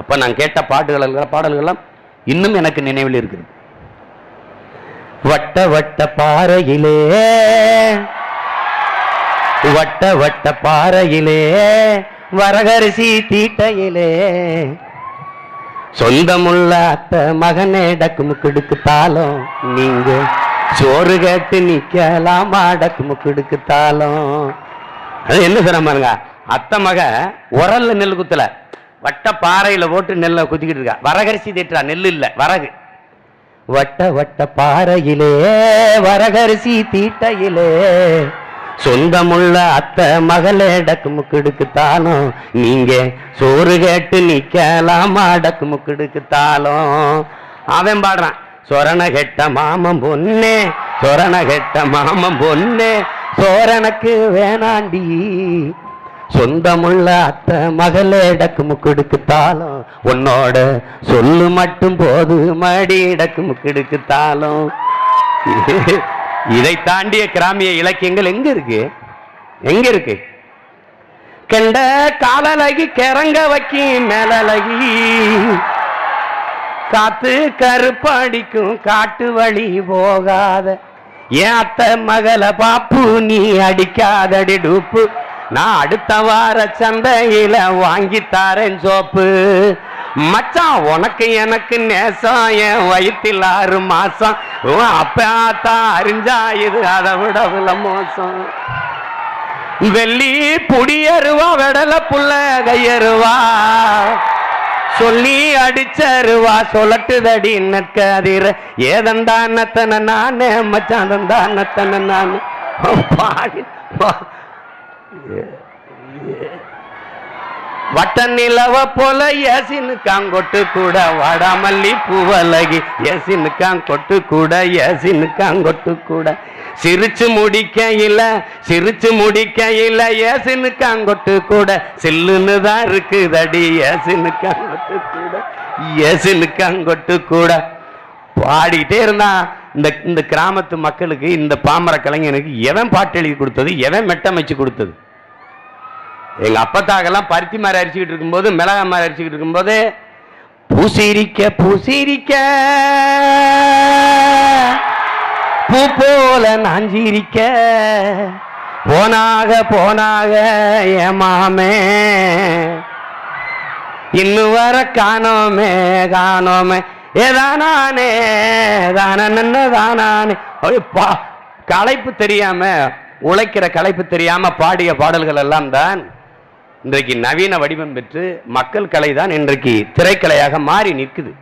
அப்போ நான் கேட்ட பாட்டுகள் பாடல்கள்லாம் இன்னும் எனக்கு நினைவில் இருக்குது. வட்ட வட்ட பாறையிலே வட்ட வட்ட பாறையிலே வரகரிசி தீட்டையிலே சொந்தமுள்ள அத்த மகனே டக்கு தாளம் நீங்க சோறு கேட்டு நிக்கலாமா டக்கு தாளம். அது என்ன சொல்ற பாருங்க அத்தை மக உரல்ல நெல் குத்தலை. வட்ட பாறையில போட்டு நெல்லை குத்திக்கிட்டு இருக்கா. வரகரிசி தீட்டுறா நெல் இல்லை வரகு. வட்ட வட்ட பாறையிலே வரகரிசி தீட்டையிலே. சொந்தமுள்ள அத்தை மகளே டக்கு முக்குடுக்கு நீங்க சோறு கேட்டு நிக்கலாமா டக்கு முக்குடுக்கு அவன் பாடுறான் சொரண கெட்ட மாமன் பொண்ணே சொரண கெட்ட மாமன் பொண்ணே சோரனுக்கு வேணாண்டி. சொந்தமுள்ள அத்தை மகளே டக்கு முக்குடுக்கு தாளம் உன்னோட சொல்லு மட்டும் போது மடி டக்கு முக்குடுக்கு தாளம் இதை தாண்டிய கிராமிய இலக்கியங்கள் எங்க இருக்கு? எங்க இருக்கு? கெண்ட காலலகி கிறங்க வைக்கி மேலகி காத்து கருப்படிக்கும் காட்டு வழி போகாத. ஏன் அத்தை மகளை பாப்பு நீ அடிக்காதடி டூப்பு. நான் அடுத்த வார சந்தையில வாங்கி தாரேன் சோப்பு. மச்சான் உனக்கு எனக்கு நேசம் என் வயிற்றில் ஆறு மாசம். உன் அறிஞ்சா இது அதை விட வில மோசம். வெள்ளி புடியருவா வெடல புள்ள கையருவா சொல்லி அடிச்சருவா சொல்லட்டுதடி நற்கதிர. ஏதந்தானத்தன நானே மச்சாந்தந்தானத்தன நானே. பாடி வட்ட நிலவ போல ஏசினு கொட்டு கூட வாடாமல்லி பூவலகி. ஏசினு கொட்டு கூட ஏசினு கொட்டு கூட. சிரிச்சு முடிக்க இல்ல சிரிச்சு முடிக்க இல்ல ஏசினு கொட்டு கூட. சில்லுன்னு தான் இருக்குதடி ஏசினு கொட்டு கூட. ஏசினுக்காங் கொட்டு கூட. பாடிக்கிட்டே இருந்தான். இந்த இந்த கிராமத்து மக்களுக்கு இந்த பாமர கலைஞனுக்கு எவன் பாட்டு எழுதி கொடுத்தது? எவன் மெட்டமைச்சு கொடுத்தது? எங்கள் அப்பத்தாக்கெல்லாம் பருத்தி மாதிரி அரிச்சுக்கிட்டு இருக்கும்போது மிளகா மாதிரி அரிச்சுக்கிட்டு இருக்கும்போது பூசிரிக்க பூசிரிக்க. பூ போல நாஞ்சிரிக்க. போனாக போனாக ஏமாமே இன்னும் வர காணோமே காணோமே. ஏதானானே தானே தானானே. பா களைப்பு தெரியாம உழைக்கிற களைப்பு தெரியாம பாடிய பாடல்கள் எல்லாம் தான் இன்றைக்கு நவீன வடிவம் பெற்று மக்கள் கலை தான் இன்றைக்கு திரைக்கலையாக மாறி நிற்குது.